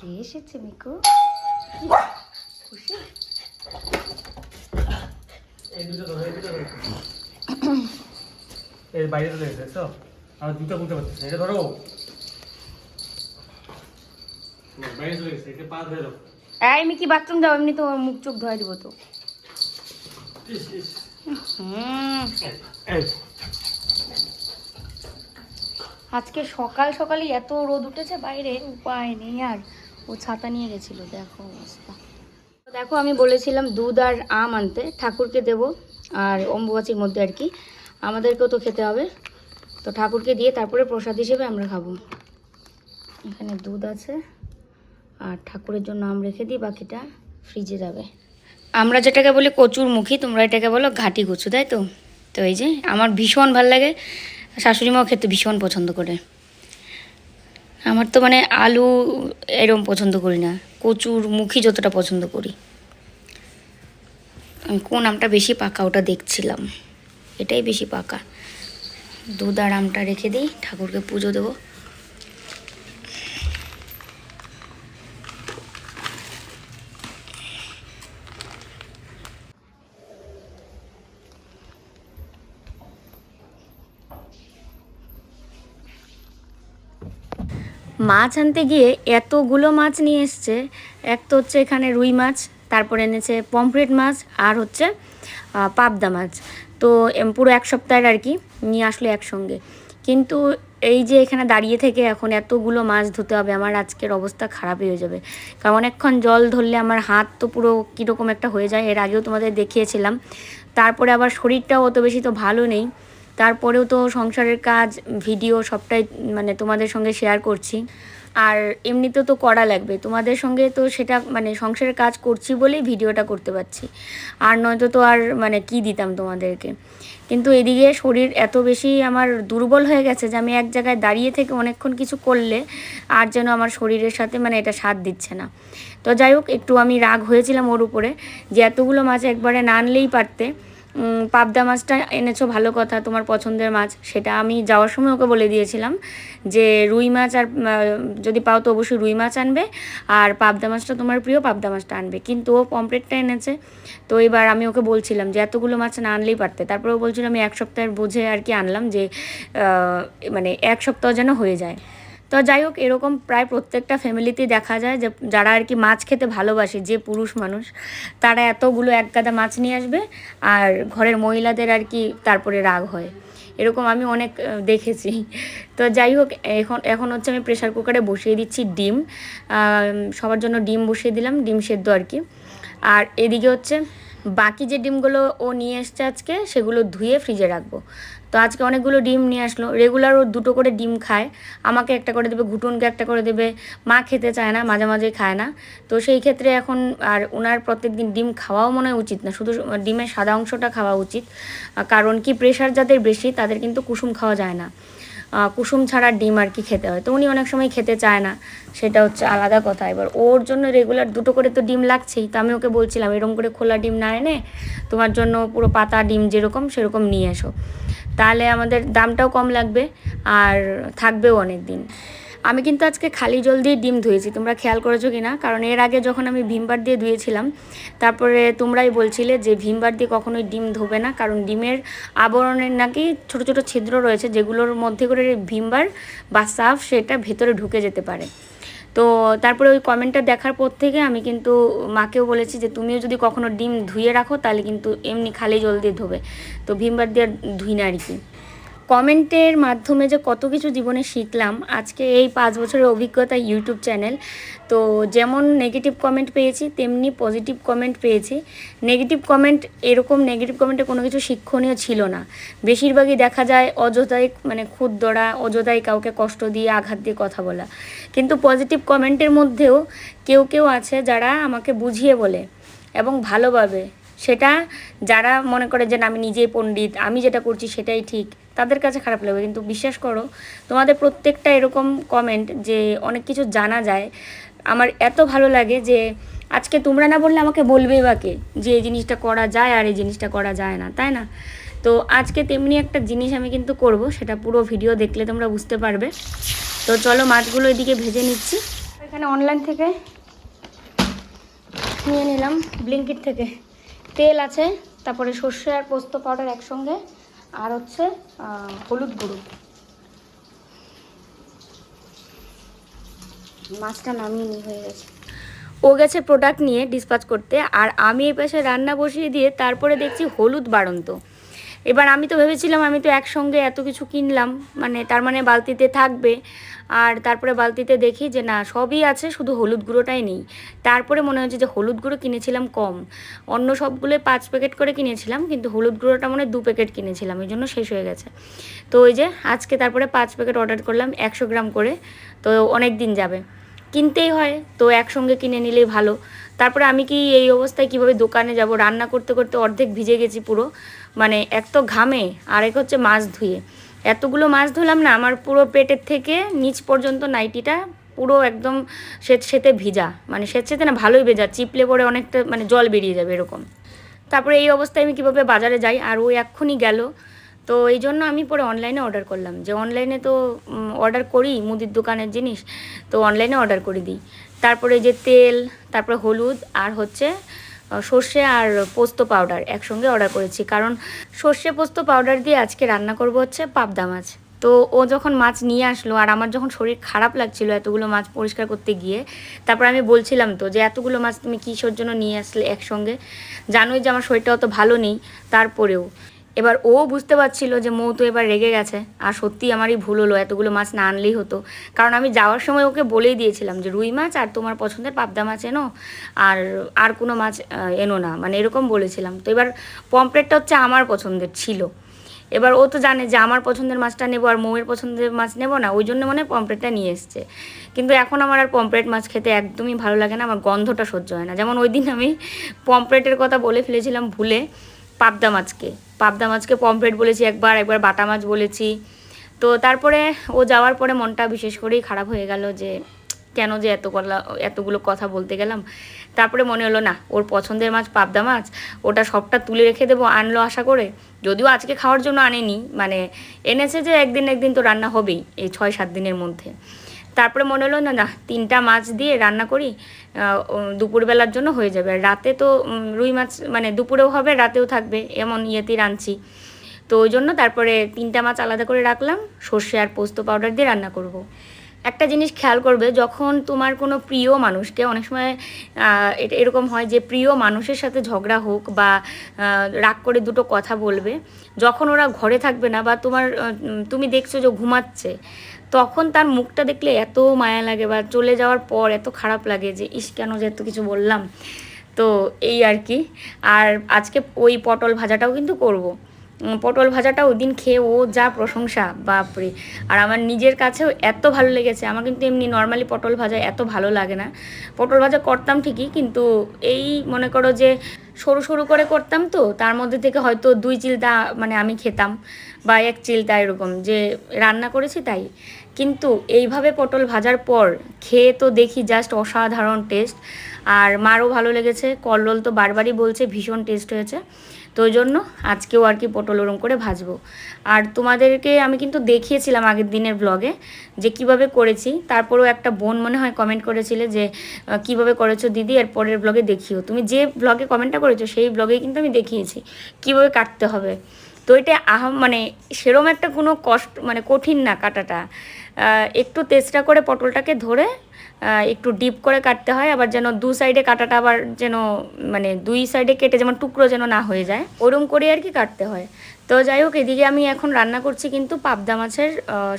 কে এসেছে মিকু? খুশি এর বাইরে চলে গেছে তো আর দুটো বুঝতে পারতেছি এটা ধরো। বাইরে চলে গেছে এটা পা ধরে দাও। এই মিকি বাথরুম যাও এমনি তো মুখ চোখ ধোয়া দিব তো। আজকে সকাল সকালই এত রোদ উঠেছে বাইরে উপায় নেই আর। ও ছাতা নিয়ে গেছিল, দেখো অবস্থা। দেখো, আমি বলেছিলাম দুধ আর আম আনতে, ঠাকুরকে দেব আর অম্বুবাচির মধ্যে আর কি। আমাদেরকেও তো খেতে হবে। তো ঠাকুরকে দিয়ে তারপরে প্রসাদ হিসেবে আমরা খাব। এখানে দুধ আছে, আর ঠাকুরের জন্য আম রেখে দিই, বাকিটা ফ্রিজে যাবে। আমরা যেটাকে বলি কচুর মুখী, তোমরা এটাকে বলো ঘাটি কচু, তাই তো? তো এই যে, আমার ভীষণ ভালো লাগে। শাশুড়ি মাও খেতে ভীষণ পছন্দ করে। আমার তো মানে আলু এরম পছন্দ করি না। কচুর মুখি যতটা পছন্দ করি। আমি কোন আমটা বেশি পাকা ওটা দেখছিলাম। এটাই বেশি পাকা। দুধ আর আমটা রেখে দিই, ঠাকুরকে পুজো দেবো। মাছ আনতে গিয়ে এতগুলো মাছ নিয়ে এসছে। এক তো হচ্ছে এখানে রুই মাছ, তারপরে এনেছে পমফ্রেট মাছ আর হচ্ছে পাবদা মাছ। তো পুরো এক সপ্তাহের আর কি নিয়ে আসলো একসঙ্গে। কিন্তু এই যে এখানে দাঁড়িয়ে থেকে এখন এতগুলো মাছ ধুতে হবে, আমার আজকের অবস্থা খারাপই হয়ে যাবে। কারণ অনেকক্ষণ জল ধরলে আমার হাত তো পুরো কীরকম একটা হয়ে যায়, এর আগেও তোমাদের দেখিয়েছিলাম। তারপরে আবার শরীরটাও অত বেশি তো ভালো নেই। তারপরেও তো সংসারের কাজ, ভিডিও সবটাই মানে তোমাদের সঙ্গে শেয়ার করছি। আর এমনিতেও তো করা লাগবে। তোমাদের সঙ্গে তো সেটা মানে সংসারের কাজ করছি বলেই ভিডিওটা করতে পারছি। আর নয়তো তো আর মানে কি দিতাম তোমাদেরকে? কিন্তু এদিকে শরীর এত বেশি আমার দুর্বল হয়ে গেছে যে আমি এক জায়গায় দাঁড়িয়ে থেকে অনেকক্ষণ কিছু করলে আর যেন আমার শরীরের সাথে মানে এটা সাথ দিচ্ছে না। তো যাই হোক, একটু আমি রাগ হয়েছিলাম ওর উপরে যে এতগুলো মাছ একবারে না আনলেই পারতে। পাবদা মাছটা এনেছো, ভালো কথা, তোমার পছন্দের মাছ। সেটা আমি যাওয়ার সময় ওকে বলে দিয়েছিলাম যে, রুই মাছ আর যদি পাও তো অবশ্যই রুই মাছ আনবে। আর পাবদা মাছটা তোমার প্রিয়, পাবদা মাছটা আনবে। কিন্তু ও পমপ্লেটটা এনেছে। তো এবার আমি ওকে বলছিলাম যে, এতগুলো মাছ না আনলেই পারতে। তারপরে ও বলছিল, আমি এক সপ্তাহের বুঝে আর কি আনলাম যে মানে এক সপ্তাহ যেন হয়ে যায়। তো যাই হোক, এরকম প্রায় প্রত্যেকটা ফ্যামিলিতেই দেখা যায় যে যারা আর কি মাছ খেতে ভালোবাসে, যে পুরুষ মানুষ, তারা এতগুলো এক গাদা মাছ নিয়ে আসবে আর ঘরের মহিলাদের আর কি তারপরে রাগ হয়। এরকম আমি অনেক দেখেছি। তো যাই হোক, এখন এখন হচ্ছে আমি প্রেশার কুকারে বসিয়ে দিচ্ছি ডিম। সবার জন্য ডিম বসিয়ে দিলাম, ডিম সেদ্ধ আর কি। আর এদিকে হচ্ছে বাকি যে ডিমগুলো ও নিয়ে এসছে আজকে, সেগুলো ধুয়ে ফ্রিজে রাখব। তো আজকে অনেকগুলো ডিম নিয়ে আসলো। রেগুলার ও দুটো করে ডিম খায়। আমাকে একটা করে দেবে, ঘুটুনকে একটা করে দেবে। মা খেতে চায় না, মাঝে মাঝে খায় না। তো সেই ক্ষেত্রে এখন আর ওনার প্রত্যেক দিন ডিম খাওয়াও মনে হয় উচিত না। শুধু ডিমের সাদা অংশটা খাওয়া উচিত। কারণ কি প্রেশার যাদের বেশি, তাদের কিন্তু কুসুম খাওয়া যায় না। কুসুম ছাড়া ডিম আর কি খেতে হয়। তো উনি অনেক সময় খেতে চায় না। সেটা হচ্ছে আলাদা কথা। এবার ওর জন্য রেগুলার দুটো করে তো ডিম লাগছেই। তো আমি ওকে বলছিলাম, এরকম করে খোলা ডিম না এনে তোমার জন্য পুরো পাতা ডিম যেরকম, সেরকম নিয়ে এসো। তাহলে আমাদের দামটাও কম লাগবে আর থাকবেও অনেক দিন আমি কিন্তু আজকে খালি জল দিয়ে ডিম ধুয়েছি, তোমরা খেয়াল করেছ কি না কারণ এর আগে যখন আমি ভিমবার দিয়ে ধুয়েছিলাম, তারপরে তোমরাই বলছিলে যে ভিমবার দিয়ে কখনোই ডিম ধোবে না, কারণ ডিমের আবরণের নাকি ছোট ছোট ছিদ্র রয়েছে যেগুলোর মধ্যে করে ভিমবার বা সাফ সেটা ভেতরে ঢুকে যেতে পারে। তো তারপরে ওই কমেন্টটা দেখার পর থেকে আমি কিন্তু মাকেও বলেছি যে, তুমিও যদি কখনো ডিম ধুয়ে রাখো, তাহলে কিন্তু এমনি খালি জল দিয়ে ধোবে। তো ভিমবার দিয়ে ধুই না আর কি। কমেন্টের মাধ্যমে যে কত কিছু জীবনে শিখলাম, আজকে এই পাঁচ বছরের অভিজ্ঞতা ইউটিউব চ্যানেল। তো যেমন নেগেটিভ কমেন্ট পেয়েছি, তেমনি পজিটিভ কমেন্ট পেয়েছি। নেগেটিভ কমেন্ট এরকম নেগেটিভ কমেন্টে কোনো কিছু শিক্ষণীয় ছিল না। বেশিরভাগই দেখা যায় অযথাই মানে দড়া, অযথাই কাউকে কষ্ট দিয়ে আঘাত দিয়ে কথা বলা। কিন্তু পজিটিভ কমেন্টের মধ্যেও কেউ কেউ আছে যারা আমাকে বুঝিয়ে বলে এবং ভালোভাবে। সেটা যারা মনে করে যে আমি নিজেই পণ্ডিত, আমি যেটা করছি সেটাই ঠিক। তাদের কাছে খারাপ লাগবে। কিন্তু বিশ্বাস করো, তোমাদের প্রত্যেকটা এরকম কমেন্ট যে অনেক কিছু জানা যায়, আমার এত ভালো লাগে যে আজকে তোমরা না বললে আমাকে বলবেই বা কে? যে এই জিনিসটা করা যায় আর এই জিনিসটা করা যায় না, তাই না? তো আজকে তেমনি একটা জিনিস আমি কিন্তু করব, সেটা পুরো ভিডিও দেখলে তোমরা বুঝতে পারবে। তো চলো মাছগুলো এদিকে ভেজে নিচ্ছি। এখানে অনলাইন থেকে নিয়ে নিলাম, ব্লিঙ্কিট থেকে। তেল আছে, তারপরে সর্ষে আর পোস্ত পাউডার একসঙ্গে। আর হচ্ছে হলুদ গুঁড়ো। মাছটা নামিয়ে নিয়ে হয়ে গেছে। ও গেছে প্রোডাক্ট নিয়ে ডিসপাচ করতে, আর আমি এই পাশে রান্না বসিয়ে দিয়ে তারপরে দেখছি হলুদ বাড়ন্ত। এবার আমি তো ভেবেছিলাম আমি তো একসঙ্গে এত কিছু কিনলাম মানে তার মানে বালতিতে থাকবে। আর তারপরে বালতিতে দেখি যে না, সবই আছে, শুধু হলুদ গুঁড়োটাই নেই। তারপরে মনে হচ্ছে যে হলুদ গুঁড়ো কিনেছিলাম কম। অন্য সবগুলো পাঁচ প্যাকেট করে কিনেছিলাম, কিন্তু হলুদ গুঁড়োটা মনে দু প্যাকেট কিনেছিলাম, এই জন্য শেষ হয়ে গেছে। তো ওই যে আজকে তারপরে পাঁচ প্যাকেট অর্ডার করলাম, একশো গ্রাম করে, তো অনেক দিন যাবে। কিনতেই হয়, তো একসঙ্গে কিনে নিলেই ভালো। তারপরে আমি কি এই অবস্থায় কীভাবে দোকানে যাব? রান্না করতে করতে অর্ধেক ভিজে গেছি পুরো। মানে এক তো ঘামে, আর এক হচ্ছে মাছ ধুয়ে। এতগুলো মাছ ধরলাম না, আমার পুরো পেটের থেকে নিচ পর্যন্ত নাইটিটা পুরো একদম স্বেত সেতে ভিজা। মানে স্বেত সেতে না ভালোই ভেজা, চিপলে পরে অনেকটা মানে জল বেরিয়ে যাবে এরকম। তারপরে এই অবস্থায় আমি কীভাবে বাজারে যাই, আর ও এক্ষুনি গেল। তো এই জন্য আমি পরে অনলাইনে অর্ডার করলাম। যে অনলাইনে তো অর্ডার করি, মুদির দোকানের জিনিস, তো অনলাইনে অর্ডার করে দিই। তারপরে যে তেল, তারপরে হলুদ, আর হচ্ছে সর্ষে আর পোস্ত পাউডার একসঙ্গে অর্ডার করেছি। কারণ সর্ষে পোস্ত পাউডার দিয়ে আজকে রান্না করব হচ্ছে পাবদা মাছ। তো ও যখন মাছ নিয়ে আসলো আর আমার যখন শরীর খারাপ লাগছিল এতগুলো মাছ পরিষ্কার করতে গিয়ে, তারপর আমি বলছিলাম তো যে এতগুলো মাছ তুমি কিসের জন্য নিয়ে আসলে একসঙ্গে? জানোই যে আমার শরীরটা অত ভালো নেই, তারপরেও। এবার ও বুঝতে পারছিল যে মৌ তো এবার রেগে গেছে। আর সত্যি আমারই ভুল হলো, এতগুলো মাছ না আনলেই হতো। কারণ আমি যাওয়ার সময় ওকে বলেই দিয়েছিলাম যে, রুই মাছ আর তোমার পছন্দের পাবদা মাছ এনো, আর আর কোনো মাছ এনো না। মানে এরকম বলেছিলাম। তো এবার পমপ্লেটটা হচ্ছে আমার পছন্দের ছিল। এবার ও তো জানে যে, আমার পছন্দের মাছটা নেব আর মৌয়ের পছন্দের মাছ নেব না। ওই জন্য মানে পমপ্লেটটা নিয়ে এসছে। কিন্তু এখন আমার আর পমপ্লেট মাছ খেতে একদমই ভালো লাগে না, আমার গন্ধটা সহ্য হয় না। যেমন ওই দিন আমি পমপ্লেটের কথা বলে ফেলেছিলাম ভুলে পাবদা মাছকে। পাবদা মাছকে পমপ্লেট বলেছি একবার একবার বাটা মাছ বলেছি। তো তারপরে ও যাওয়ার পরে মনটা বিশেষ করেই খারাপ হয়ে গেল যে, কেন যে এত কলা এতগুলো কথা বলতে গেলাম। তারপরে মনে হলো, না, ওর পছন্দের মাছ পাবদা মাছ, ওটা সবটা তুলে রেখে দেবো, আনলো আশা করে। যদিও আজকে খাওয়ার জন্য আনেনি মানে এনেছে যে একদিন একদিন তো রান্না হবেই, এই ছয়, সাত দিনের মধ্যে। তারপরে মনে হলো, না না, তিনটা মাছ দিয়ে রান্না করি দুপুরবেলার জন্য হয়ে যাবে আর রাতে তো রুই মাছ মানে দুপুরেও হবে, রাতেও থাকবে, এমন ইয়েতেই রাঁধছি তো ওই জন্য তারপরে তিনটা মাছ আলাদা করে রাখলাম, সর্ষে আর পোস্ত পাউডার দিয়ে রান্না করব। একটা জিনিস খেয়াল করবে, যখন তোমার কোনো প্রিয় মানুষকে, অনেক সময় এটা এরকম হয় যে প্রিয় মানুষের সাথে ঝগড়া হোক বা রাগ করে দুটো কথা বলবে, যখন ওরা ঘরে থাকবে না বা তোমার তুমি দেখছ যে ঘুমাচ্ছে, তখন তার মুখটা দেখলে এত মায়া লাগে বা চলে যাওয়ার পর এত খারাপ লাগে যে, ইস, কেন যে এত কিছু বললাম তো এই আর কি আর আজকে ওই পটল ভাজাটাও কিন্তু করব। পটল ভাজাটা ওই দিন খেয়ে ও যা প্রশংসা, বাপরে। আর আমার নিজের কাছেও এত ভালো লেগেছে। আমার কিন্তু এমনি নর্মালি পটল ভাজা এত ভালো লাগে না। পটল ভাজা করতাম ঠিকই, কিন্তু এই মনে করো যে সরু সরু করে করতাম তো, তার মধ্যে থেকে হয়তো দুই চিলতা মানে আমি খেতাম বা এক চিলতা এরকম যে রান্না করেছি তাই। কিন্তু এইভাবে পটল ভাজার পর খেয়ে তো দেখি জাস্ট অসাধারণ টেস্ট আর মারও ভালো লেগেছে কল্লোল তো বারবারই বলছে, ভীষণ টেস্ট হয়েছে। তো ওই জন্য আজকেও আর কি পটল ওরম করে ভাজবো। আর তোমাদেরকে আমি কিন্তু দেখিয়েছিলাম আগের দিনের ব্লগে যে কীভাবে করেছি। তারপরেও একটা বোন মনে হয় কমেন্ট করেছিলে যে কীভাবে করেছ দিদি? এর পরের ব্লগে দেখিও। তুমি যে ব্লগে কমেন্টটা করেছ, সেই ব্লগে কিন্তু আমি দেখিয়েছি কীভাবে কাটতে হবে। তো এটা আহ মানে সেরম একটা কোনো কষ্ট মানে কঠিন না কাটাটা। একটু তেষ্টা করে পটলটাকে ধরে একটু ডিপ করে কাটতে হয়, আবার যেন দু সাইডে কাটাটা আবার যেন মানে দুই সাইডে কেটে যেমন টুকরো যেন না হয়ে যায়, ওরম করে আর কি কাটতে হয়। তো যাই হোক, এদিকে আমি এখন রান্না করছি কিন্তু পাবদা মাছের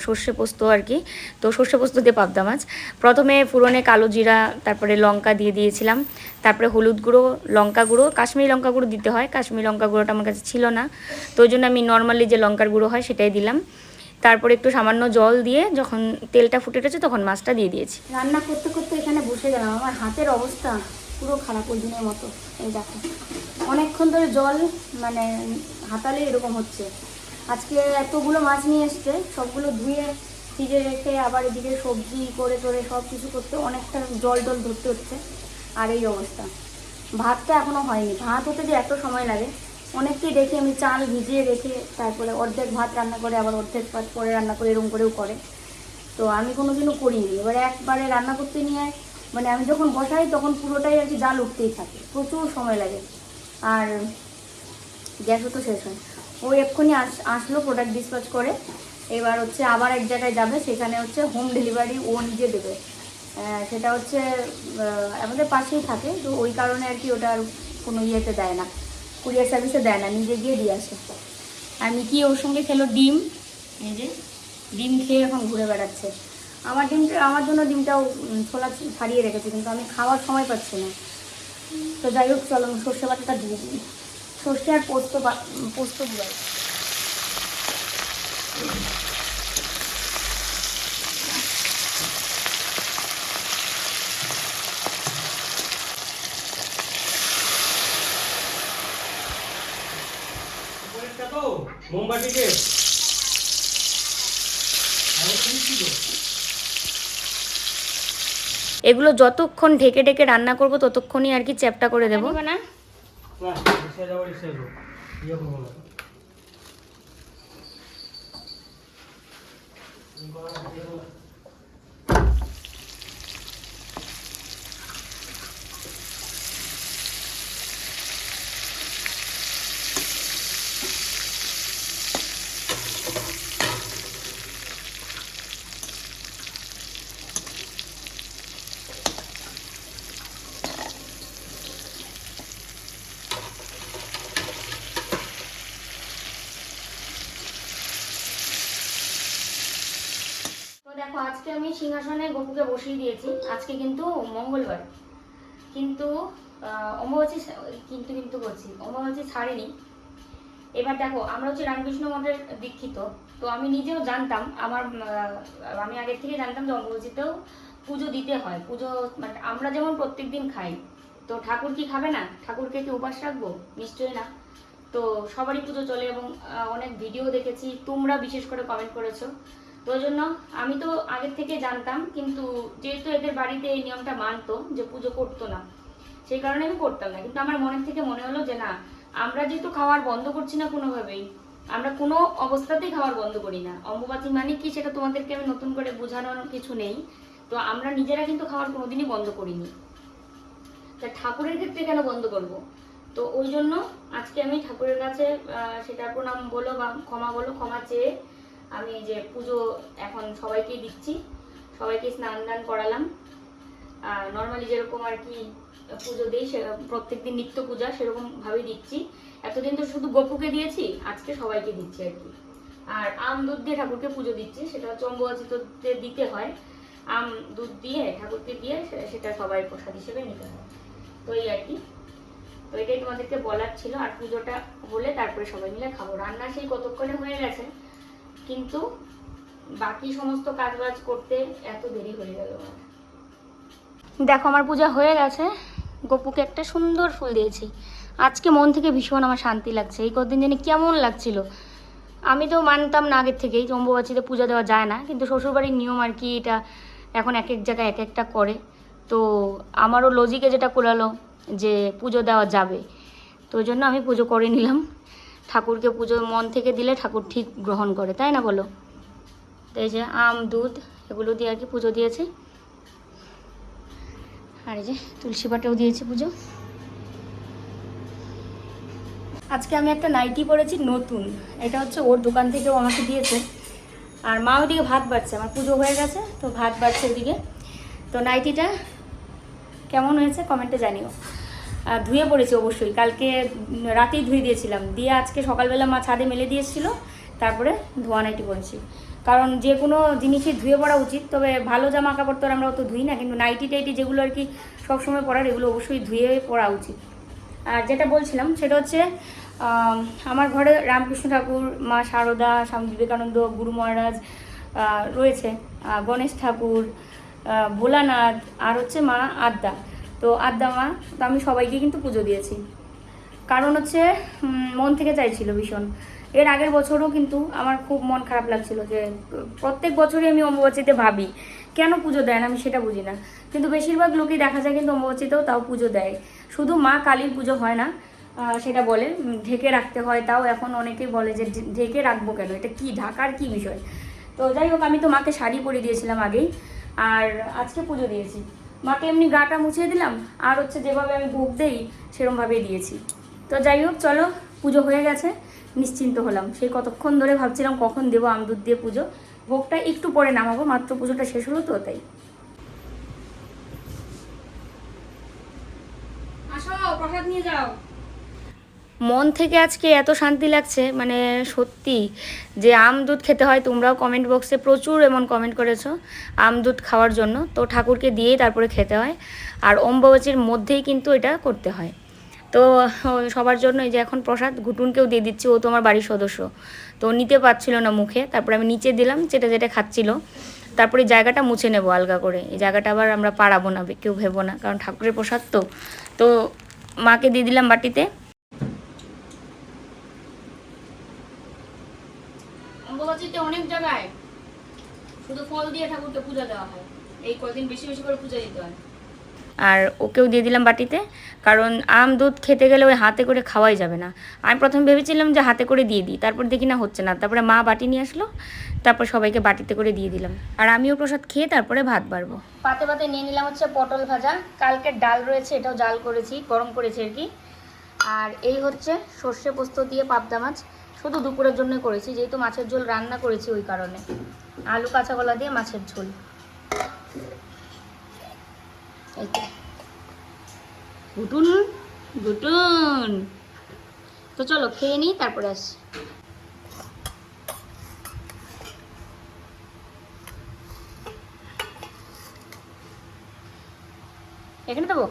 সর্ষে পোস্ত আর কি। তো সর্ষে পোস্ত দিয়ে পাবদা মাছ। প্রথমে ফুরনে কালো জিরা, তারপরে লঙ্কা দিয়ে দিয়েছিলাম, তারপরে হলুদ গুঁড়ো, লঙ্কা গুঁড়ো, কাশ্মীরি লঙ্কা গুঁড়ো দিতে হয়, কাশ্মীরি লঙ্কা গুঁড়োটা আমার কাছে ছিল না। তো জন্য আমি নর্মালি যে লঙ্কার গুঁড়ো হয় সেটাই দিলাম। তারপরে একটু সামান্য জল দিয়ে যখন তেলটা ফুটে উঠেছে তখন মাছটা দিয়ে দিয়েছি। রান্না করতে করতে এখানে বসে গেলাম। আমার হাতের অবস্থা পুরো খারাপ ওই দিনের মতো। এই দেখো। অনেকক্ষণ ধরে জল মানে হাতালে এরকম হচ্ছে। আজকে এতগুলো মাছ নিয়ে এসছে, সবগুলো ধুয়ে ফ্রিজে রেখে আবার এদিকে সবজি করে টোরে সব কিছু করতে অনেকটা জল টল ধরতে হচ্ছে। আর এই অবস্থা। ভাতটা এখনও হয়নি। ভাত হতে যে এত সময় লাগে অনেককেই দেখি আমি চাল ভিজিয়ে রেখে তারপরে অর্ধেক ভাত রান্না করে, আবার অর্ধেক ভাত পরে রান্না করে এরকম করেও করে। তো আমি কোনোদিনও করিনি। এবারে একবারে রান্না করতে নিয়ে মানে আমি যখন বসাই তখন পুরোটাই আর কি জাল উঠতেই থাকে। প্রচুর সময় লাগে। আর গ্যাসও তো শেষ হয়। ও এক্ষুনি আস, আসলো প্রোডাক্ট ডিসপ্যাচ করে। এবার হচ্ছে আবার এক জায়গায় যাবে। সেখানে হচ্ছে হোম ডেলিভারি ও নিজে দেবে। সেটা হচ্ছে আমাদের পাশেই থাকে। তো ওই কারণে আর কি ওটা আর কোনো ইয়েতে দেয় না। কুরিয়ার সার্ভিসে দেয় না, নিজে গিয়ে দিয়ে আসে। আর মিকি ওর সঙ্গে খেলো ডিম, এই যে ডিম খেয়ে এখন ঘুরে বেড়াচ্ছে। আমার ডিমটা, আমার জন্য ডিমটাও ছোলা ছাড়িয়ে রেখেছে, কিন্তু আমি খাওয়ার সময় পাচ্ছি না। তো যাই হোক, চলো আমি সর্ষে বাটাটা দিয়ে দিই। সর্ষে আর পোস্ত পোস্ত দিয়ে উপরেরটা তো তো। এগুলো যতক্ষণ ঢেকে ঢেকে রান্না করব ততক্ষণই আর কি চ্যাপটা করে দেবো। না? না, আজকে আমি সিংহাসনে গপুকে বসিয়ে দিয়েছি। আজকে কিন্তু মঙ্গলবার। কিন্তু সা- কিন্তু কিন্তু বলছি অমাবাসী ছাড়েনি। এবার দেখো, আমরা হচ্ছে রামকৃষ্ণ মঠের দীক্ষিত। তো আমি নিজেও জানতাম, আমার আমি আগের থেকে জানতাম যে অমাবাসীতেও পুজো দিতে হয়। পুজো মানে আমরা যেমন প্রত্যেক দিন খাই, তো ঠাকুর কি খাবে না? ঠাকুরকে কি উপাস রাখব? নিশ্চয়ই না। তো সবারই পুজো চলে এবং অনেক ভিডিও দেখেছি। তোমরা বিশেষ করে কমেন্ট করেছ। তো জন্য আমি তো আগের থেকে জানতাম, কিন্তু যেহেতু এদের বাড়িতে এই নিয়মটা মানতো যে পুজো করতো না, সেই কারণে আমি করতাম না। কিন্তু আমার মনের থেকে মনে হলো যে না, আমরা যেহেতু খাওয়ার বন্ধ করছি না কোনোভাবেই, আমরা কোনো অবস্থাতেই খাওয়ার বন্ধ করি না। অম্বুবাচী মানে কি সেটা তোমাদেরকে আমি নতুন করে বোঝানোর কিছু নেই। তো আমরা নিজেরা কিন্তু খাওয়ার কোনোদিনই বন্ধ করিনি। তা ঠাকুরের ক্ষেত্রে কেন বন্ধ করব? তো ওই জন্য আজকে আমি ঠাকুরের কাছে সেটা প্রণাম বলো বা ক্ষমা বলো, ক্ষমা চেয়ে আমি যে পুজো এখন সবাইকে দিচ্ছি। সবাইকে স্নান দান করালাম। আর নর্মালি যেরকম আর কি পুজো দিই, সে প্রত্যেকদিন নিত্য পূজা সেরকম ভাবেই দিচ্ছি। এতদিন তো শুধু গপুকে দিয়েছি, আজকে সবাইকে দিচ্ছি আর কি। আর আম দুধ দিয়ে ঠাকুরকে পুজো দিচ্ছি, সেটা হচ্ছে অম্বুবাচিততে দিতে হয়। আম দুধ দিয়ে, ঠাকুরকে দিয়ে সেটা সবাই প্রসাদ হিসেবে নিতে হয়। তো এই আর কি। তো এটাই তোমাদেরকে বলার ছিল। আর পুজোটা হলে তারপরে সবাই মিলে খাব। রান্না সেই কতক্ষণে হয়ে গেছে? কিন্তু বাকি সমস্ত কাজ বাজ করতে এত দেরি হয়ে গেল। দেখো, আমার পূজা হয়ে গেছে। গপুকে একটা সুন্দর ফুল দিয়েছি। আজকে মন থেকে ভীষণ আমার শান্তি লাগছে। এই কদিন জানি কেমন লাগছিল? আমি তো মানতাম না আগের থেকেই অম্বুবাচিতে পূজা দেওয়া যায় না, কিন্তু শ্বশুরবাড়ির নিয়ম আর কি, এটা এখন এক এক জায়গায় এক একটা করে। তো আমারও লজিকে যেটা কোলালো যে পুজো দেওয়া যাবে, তো ওই জন্য আমি পুজো করে নিলাম। ঠাকুরকে পুজো মন থেকে দিলে ঠাকুর ঠিক গ্রহণ করে, তাই না বলো? তো এই যে আম, দুধ, এগুলো দিয়ে আর কি পুজো দিয়েছি। আর এই যে তুলসী পাটেও দিয়েছি পুজো। আজকে আমি একটা নাইটি পরেছি নতুন। এটা হচ্ছে ওর দোকান থেকেও আমাকে দিয়েছে। আর মা ওইদিকে ভাত বাড়ছে, আমার পুজো হয়ে গেছে, তো ভাত বাড়ছে ওইদিকে। তো নাইটিটা কেমন হয়েছে কমেন্টে জানিও। ধুয়ে পড়েছি অবশ্যই। কালকে রাতেই ধুয়ে দিয়েছিলাম। দিয়ে আজকে সকালবেলা মা ছাদে মেলে দিয়েছিল, তারপরে ধোয়া নাইটি পরেছি কারণ যে কোনো জিনিসই ধুয়ে পড়া উচিত, তবে ভালো জামা কাপড় তো আমরা অত ধুই না, কিন্তু নাইটি টাইটি যেগুলো আর কি সবসময় পরার, এগুলো অবশ্যই ধুয়ে পরা উচিত। আর যেটা বলছিলাম, সেটা হচ্ছে আমার ঘরে রামকৃষ্ণ ঠাকুর, মা শারদা স্বামী বিবেকানন্দ, গুরু মহারাজ রয়েছে। গণেশ ঠাকুর ভোলানাথ, আর হচ্ছে মা আদ্যা তো আদ্যা মা, তো আমি সবাইকে কিন্তু পুজো দিয়েছি। কারণ হচ্ছে মন থেকে চাইছিল ভীষণ। এর আগের বছরও কিন্তু আমার খুব মন খারাপ লাগছিল যে, প্রত্যেক বছরই আমি অম্বুবাচিতে ভাবি, কেন পুজো দেয় না আমি সেটা বুঝি না। কিন্তু বেশিরভাগ লোকই দেখা যায় কিন্তু অম্বুবাচিতেও তাও পুজো দেয়। শুধু মা কালীর পুজো হয় না সেটা বলে ঢেকে রাখতে হয়, তাও এখন অনেকেই বলে যে ঢেকে রাখব কেন? এটা কি ঢাকার কি বিষয়? তো যাই হোক, আমি তো মাকে শাড়ি পরে দিয়েছিলাম আগেই, আর আজকে পুজো দিয়েছি। মাকে এমনি গাটা মুছিয়ে দিলাম, আর হচ্ছে যেভাবে আমি ভোগ দেই, সেরমভাবেই দিয়েছি। তো যাই হোক, চলো, পুজো হয়ে গেছে, নিশ্চিন্ত হলাম। সেই কতক্ষণ ধরে ভাবছিলাম কখন দেবো আমদুধ দিয়ে পুজো। ভোগটা একটু পরে নামাবো, মাত্র পুজোটা শেষ হলো তো, তাই। আসো, প্রসাদ নিয়ে যাও। মন থেকে আজকে এত শান্তি লাগছে মানে সত্যি যে আম দুধ খেতে হয়, তোমরাও কমেন্ট বক্সে প্রচুর এমন কমেন্ট করেছ আম দুধ খাওয়ার জন্য। তো ঠাকুরকে দিয়েই তারপরে খেতে হয়। আর অম্বাবাচির মধ্যেই কিন্তু এটা করতে হয়। তো সবার জন্য এই যে এখন প্রসাদ ঘুটুনকেও দিয়ে দিচ্ছি, ও তো আমার বাড়ির সদস্য। তো নিতে পারছিল না মুখে, তারপরে আমি নিচে দিলাম যেটা যেটা খাচ্ছিল। তারপরে জায়গাটা মুছে নেব আলগা করে। এই জায়গাটা আবার আমরা পারাবো না, কেউ ভেবো না, কারণ ঠাকুরের প্রসাদ তো। তো মাকে দিয়ে দিলাম বাটিতে অম্বুবাচীতে অনেক জায়গায় শুধু ফল দিয়ে ঠাকুরকে পূজা দেওয়া হয়। এই কদিন বেশি বেশি করে পূজা দিতে হয়। আর ওকেও দিয়ে দিলাম বাটিতে কারণ আম দুধ খেতে গেলে ওই হাতে করে খাওয়াই যাবে না। আমি প্রথমে ভেবেছিলাম যে হাতে করে দিয়ে দিই তারপর দেখি না হচ্ছে না। তারপরে মা বাটি নিয়ে আসলো তারপর সবাইকে বাটিতে করে দিয়ে দিলাম। আর আমিও প্রসাদ খেয়ে তারপরে ভাত বাড়বো। পাতে পাতে নিয়ে নিলাম হচ্ছে পটল ভাজা। কালকের ডাল রয়েছে এটাও জাল করেছি গরম করেছি আর কি। আর এই হচ্ছে সর্ষে পোস্ত দিয়ে পাবদা মাছ। শুধু দুপুরের জন্য করেছি, যেহেতু মাছের ঝোল রান্না করেছি ওই কারণে। আলু কাঁচা কলা দিয়ে মাছের ঝোল। গুটুন গুটুন। তো চলো খেয়ে নিই, তারপরে আসি এখানে দেবো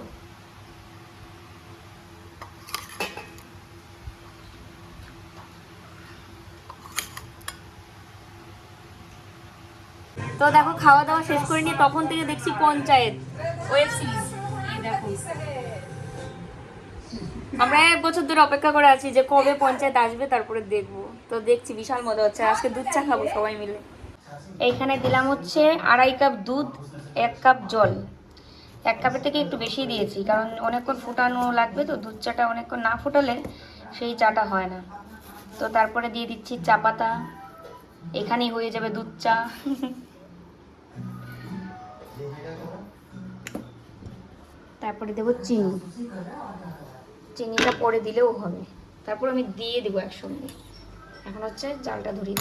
তো দেখো খাওয়া দাওয়া শেষ করে নিয়ে তখন থেকে দেখছি পঞ্চায়েত ওয়েব সিরিজ। আমরা এক বছর ধরে অপেক্ষা করে আছি যে কবে পঞ্চায়েত আসবে, তারপরে দেখব। তো দেখছি, বিশাল মজা হচ্ছে। আজকে দুধ চা খাব সবাই মিলে। এইখানে দিলাম হচ্ছে আড়াই কাপ দুধ, এক কাপ জল। এক কাপের থেকে একটু বেশি দিয়েছি, কারণ অনেকক্ষণ ফুটানো লাগবে তো, দুধ চাটা অনেকক্ষণ না ফুটালে সেই চাটা হয় না। তো তারপরে দিয়ে দিচ্ছি চা পাতা। এখানেই হয়ে যাবে দুধ চা। তারপরে দেবো চিনি। চিনিটা পরে দিলেও হবে। তারপর আমি দিয়ে দেবো একসঙ্গে। এখন হচ্ছে জালটা ধরিয়ে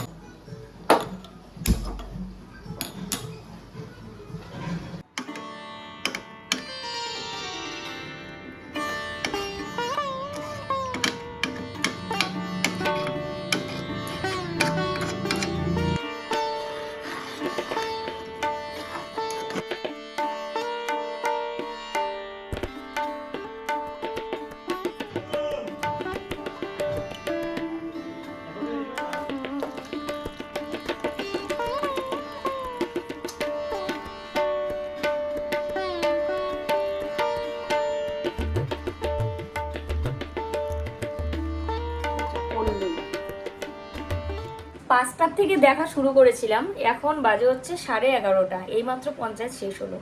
পাঁচটার থেকে দেখা শুরু করেছিলাম। এখন বাজে হচ্ছে সাড়ে এগারোটা। এইমাত্র পঞ্চায়েত শেষ হলো।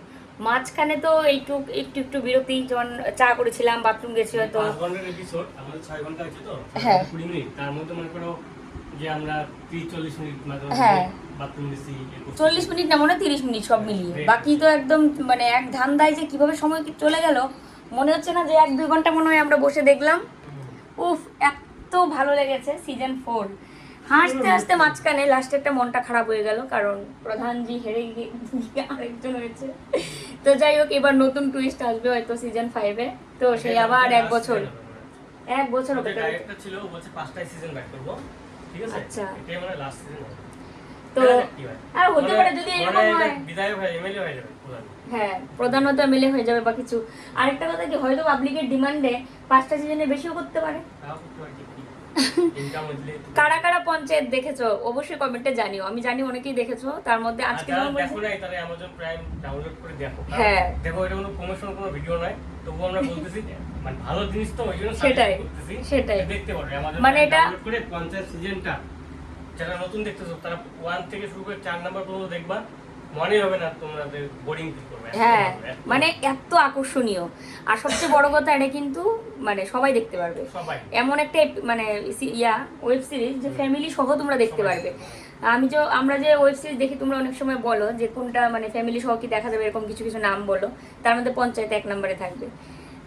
মাঝখানে তো এইটু একটু একটু বিরতি যেমন চা করেছিলাম বাথরুম গেছি হয়তো। হ্যাঁ। তার মধ্যে মনে করো যে আমরা চল্লিশ মিনিট হ্যাঁ। চল্লিশ মিনিট না মনে হয় তিরিশ মিনিট সব মিলিয়ে। বাকি তো একদম মানে এক ধান্দায় যে কীভাবে সময় চলে গেল মনে হচ্ছে না যে এক দুই ঘণ্টা মনে হয় আমরা বসে দেখলাম। উফ এত ভালো লেগেছে সিজন ফোর হাসতে হাসতে মাঝখানে লাস্টে একটা মনটা খারাপ হয়ে গেল কারণ প্রধান প্রধানজি হেরে গিয়ে আরেকজন হয়েছে। তো যাই হোক এবার নতুন টুইস্ট আসবে হয়তো সিজন ফাইভে তো সেই আবার এক বছর। এক বছর অপেক্ষা ছিল বলছে পাঁচটায় সিজন ব্যাক করব। ঠিক আছে? আচ্ছা। এটাই মানে লাস্ট সিজন তো আর হতে পারে যদি এরকম হয়। বিদায় হয়ে এমএলএ হয়ে যাবে হ্যাঁ প্রধানত এমএলএ হয়ে যাবে বা কিছু। আরেকটা কথা কি হয়তো পাবলিকের ডিমান্ডে পাঁচটা সিজনে বেশিও করতে পারে। করতে কারা কারা পঞ্চায়েত দেখেছ? অবশ্যই কমেন্টে জানিও। আমি জানি অনেকেই দেখেছ। তার মধ্যে আজকে দেখো নাই তাহলে অ্যামাজন প্রাইম ডাউনলোড করে দেখো। হ্যাঁ। দেখো এটা কোনো প্রমোশন কোনো ভিডিও নয়। তবুও আমরা বলতেছি মানে ভালো জিনিস তো ওই জন্য সেটাই, সেটাই। দেখতে পারো। অ্যামাজন মানে এটা- করে পঞ্চায়েত সিজনটা যারা নতুন দেখতেছো তারা ওয়ান থেকে শুরু করে চার নাম্বার পর্যন্ত দেখবা। মনে হবে না তোমাদের বোরিং ফিল হ্যাঁ মানে এত আকর্ষণীয়। আর সবচেয়ে বড় কথা এটা কিন্তু মানে সবাই দেখতে পারবে। এমন একটা মানে ইয়া ওয়েব সিরিজ যে ফ্যামিলি সহ তোমরা দেখতে পারবে। আমি যে আমরা যে ওয়েব সিরিজ দেখি তোমরা অনেক সময় বলো যে কোনটা মানে ফ্যামিলি সহ কি দেখা যাবে এরকম কিছু কিছু নাম বলো। তার মধ্যে পঞ্চায়েত এক নম্বরে থাকবে।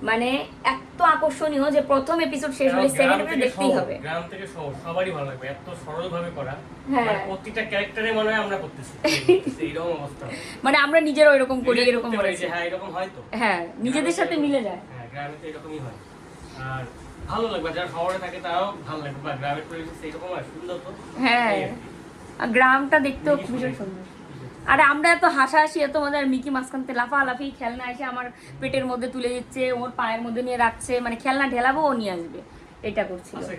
মানে এত আকর্ষণীয় যে প্রথম এপিসোড শেষ হলে সেকেন্ড এপিসোড দেখতেই হবে। গ্রাম থেকে শহর সবারই ভালো লাগবে এত সরল ভাবে করা। হ্যাঁ। মানে প্রত্যেকটা ক্যারেক্টারে মনে হয় আমরা করতেছি। এইরকম অবস্থা। মানে আমরা নিজেরা ওইরকম করি এরকম বলেছে হ্যাঁ এরকম হয় তো। হ্যাঁ নিজেদের সাথে মিলে যায়। হ্যাঁ গ্রামে তো এরকমই হয়। আর ভালো লাগবে যারা শহরে থাকে তারাও ভালো লাগবে। বা গ্রামের পরিবেশ এইরকম হয় সুন্দর তো। হ্যাঁ। আর গ্রামটা দেখতেও খুব সুন্দর। আরে আমরা এত হাসাহাসি এত মজার মিকি মাঝখানতে লাফালাফি খেলনা এসে আমার পেটের মধ্যে তুলে দিচ্ছে ওর পায়ের মধ্যে নিয়ে রাখছে মানে খেলনা ঢেলাবো ও নিয়ে আসবে। এটা করছিল। আচ্ছা।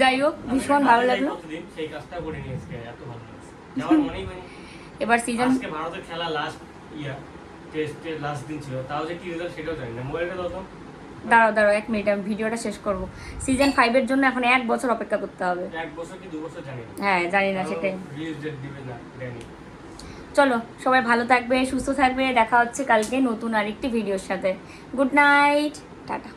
যাই হোক ভীষণ ভালো লাগল। এবার সিজন আজকে ভারতের খেলা লাস্ট ইয়া টেস্টের লাস্ট দিন ছিল। তাও যে কি রেজাল্ট সেটাও জানি না। মোবাইলটা দাও দাঁড়াও দাঁড়াও এক মিনিট আমি ভিডিওটা শেষ করব। সিজন ফাইভের জন্য এখন এক বছর অপেক্ষা করতে হবে। এক বছর কি বছর জানি না। হ্যাঁ জানি না সেটাই। চলো সবাই ভালো থাকবে সুস্থ থাকবে দেখা হচ্ছে কালকে নতুন আরেকটি ভিডিওর সাথে। Good night tata.